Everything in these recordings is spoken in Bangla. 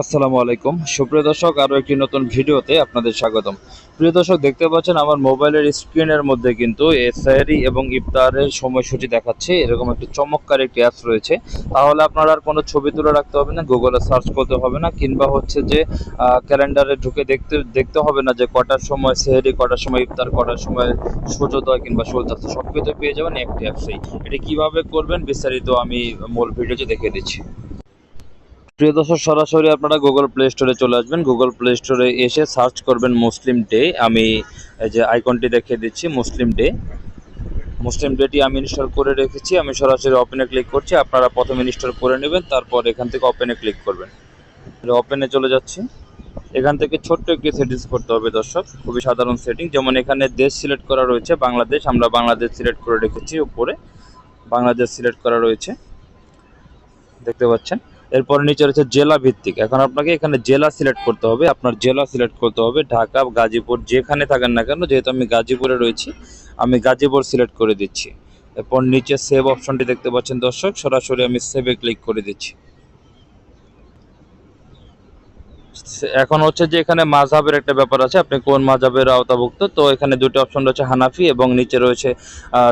আসসালামু আলাইকুম। সুপ্রিয় দর্শক, আরও একটি নতুন ভিডিওতে আপনাদের স্বাগতম। প্রিয় দর্শক, দেখতে পাচ্ছেন আমার মোবাইলের স্ক্রিনের মধ্যে কিন্তু এসআরি এবং ইফতারের সময়সূচি দেখাচ্ছে। এরকম একটি চমৎকার একটি অ্যাপস রয়েছে। তাহলে আপনার আর কোনো ছবি তুলে রাখতে হবে না গুগলে সার্চ করতে হবে না, কিংবা হচ্ছে যে ক্যালেন্ডারে ঢুকে দেখতে দেখতে হবে না যে কটার সময় সেহেরি কটার সময় ইফতার, কটার সময় সূর্যোদয় কিংবা সূর্যাস্ত সব কিছু পেয়ে যাবেন একটি অ্যাপসেই এটি কীভাবে করবেন বিস্তারিত আমি মূল ভিডিওতে দেখিয়ে দিচ্ছি। প্রিয় দর্শক, সরাসরি আপনারা গুগল প্লে স্টোরে চলে আসবেন। গুগল প্লে স্টোরে এসে সার্চ করবেন মুসলিম ডে আমি এই যে আইকনটি দেখিয়ে দিচ্ছি মুসলিম ডে মুসলিম ডেটি আমি ইনস্টল করে রেখেছি। আমি সরাসরি ওপেনে ক্লিক করছি। আপনারা প্রথমে ইনস্টল করে নেবেন, তারপর এখান থেকে ওপেনে ক্লিক করবেন। ওপেনে চলে যাচ্ছি। এখান থেকে ছোট্ট একটি সেটিংস করতে হবে দর্শক। খুবই সাধারণ সেটিং যেমন এখানে দেশ সিলেক্ট করা রয়েছে, বাংলাদেশ। আমরা বাংলাদেশ সিলেক্ট করে রেখেছি উপরে। বাংলাদেশ সিলেক্ট করা রয়েছে। দেখতে পাচ্ছেন? এরপর নিচে রয়েছে জেলা ভিত্তিক। এখন আপনাকে এখানে জেলা সিলেক্ট করতে হবে। আপনার জেলা সিলেক্ট করতে হবে ঢাকা, গাজীপুর, যেখানে থাকেন না কেন, যেহেতু আমি গাজীপুরে রয়েছি, আমি গাজীপুর সিলেক্ট করে দিচ্ছি। এরপর নিচে সেভ অপশনটি দেখতে পাচ্ছেন দর্শক, সরাসরি আমি সেভে ক্লিক করে দিচ্ছি। এখন হচ্ছে যে এখানে মাঝহাবের একটা ব্যাপার আছে, আপনি কোন মাঝহাবের আওতাভুক্ত? তো এখানে দুটো অপশন রয়েছে হানাফি এবং নিচে রয়েছে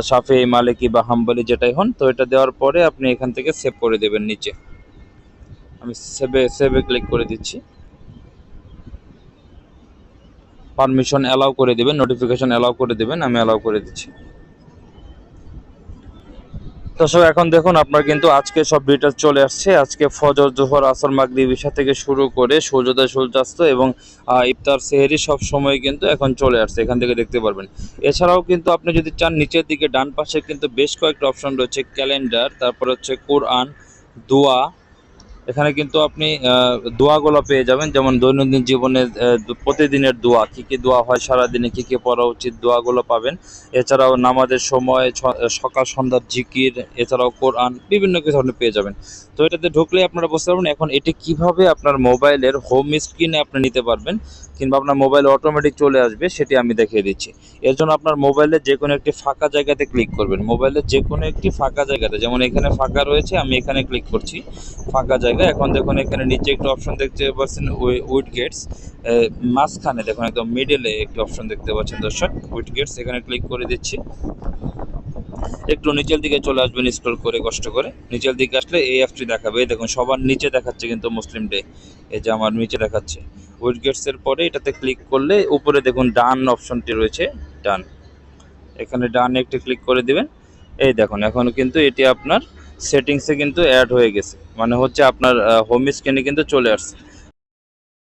সাফি মালিকি বা হাম্বলি যেটাই হন। তো এটা দেওয়ার পরে আপনি এখান থেকে সেভ করে দেবেন নিচে। আমি সেভে সেভে ক্লিক করে দিচ্ছি। পারমিশন অ্যালাউ করে দিবেন নোটিফিকেশন অ্যালাউ করে দিবেন, আমি অ্যালাউ করে দিচ্ছি। দর্শক, এখন দেখুন আপনার কিন্তু আজকে সব ডিটেলস চলে আসছে। আজকে ফজর, জোহর, আসর, মাগরিব ইশা থেকে শুরু করে সূর্যোদয়, সূর্যাস্ত এবং ইফতার, সেহেরি সব সময় কিন্তু এখন চলে আসছে, এখান থেকে দেখতে পারবেন। এছাড়াও কিন্তু আপনি যদি চান, নিচের দিকে ডান পাশে কিন্তু বেশ কয়েকটা অপশন রয়েছে ক্যালেন্ডার তারপর হচ্ছে কোরআন দোয়া এখানে কিন্তু আপনি দোয়াগুলো পেয়ে যাবেন। যেমন দৈনন্দিন জীবনে প্রতিদিনের দোয়া, কী কী দোয়া হয় সারাদিনে, কী কী পড়া উচিত, দোয়াগুলো পাবেন। এছাড়াও নামাজের সময় সকাল, সন্ধ্যার জিকির, এছাড়াও কোরআন, বিভিন্ন কিছু আপনি পেয়ে যাবেন। তো এটাতে ঢুকলে আপনারা বুঝতে পারবেন, এখন এটি কীভাবে আপনার মোবাইলের হোম স্ক্রিনে আপনি নিতে পারবেন, কিংবা আপনার মোবাইলে অটোমেটিক চলে আসবে, সেটি আমি দেখিয়ে দিচ্ছি। এর জন্য আপনার মোবাইলে যে কোনো একটি ফাঁকা জায়গাতে ক্লিক করবেন। মোবাইলের যে কোনো একটি ফাঁকা জায়গাতে, যেমন এখানে ফাঁকা রয়েছে, আমি এখানে ক্লিক করছি, ফাঁকা এখন দেখুন এখানে নিচে একটি অপশন দেখতে পাচ্ছেন উইড গেটস। মাঝখানে দেখুন একদম মিডলে একটি অপশন দেখতে পাচ্ছেন দর্শক, উইড গেটস। এখানে ক্লিক করে দিচ্ছি। একটু নিচের দিকে চলে আসবেন স্ক্রল করে, কষ্ট করে। নিচের দিকে আসলে এই অ্যাপটি দেখাবে। এই দেখুন, সবার নিচে দেখাচ্ছে কিন্তু মুসলিম ডে এই যে আমার নিচে দেখাচ্ছে। উইড গেটস এর পরে এটাতে ক্লিক করলে উপরে দেখুন ডান অপশনটি রয়েছে, ডান। এখানে ডানে একটি ক্লিক করে দিবেন। এই দেখুন, এখন কিন্তু এটি আপনার সেটিংসে কিন্তু অ্যাড হয়ে গেছে। মানে হচ্ছে আপনার হোম স্ক্রিনে কিন্তু চলে আসছে।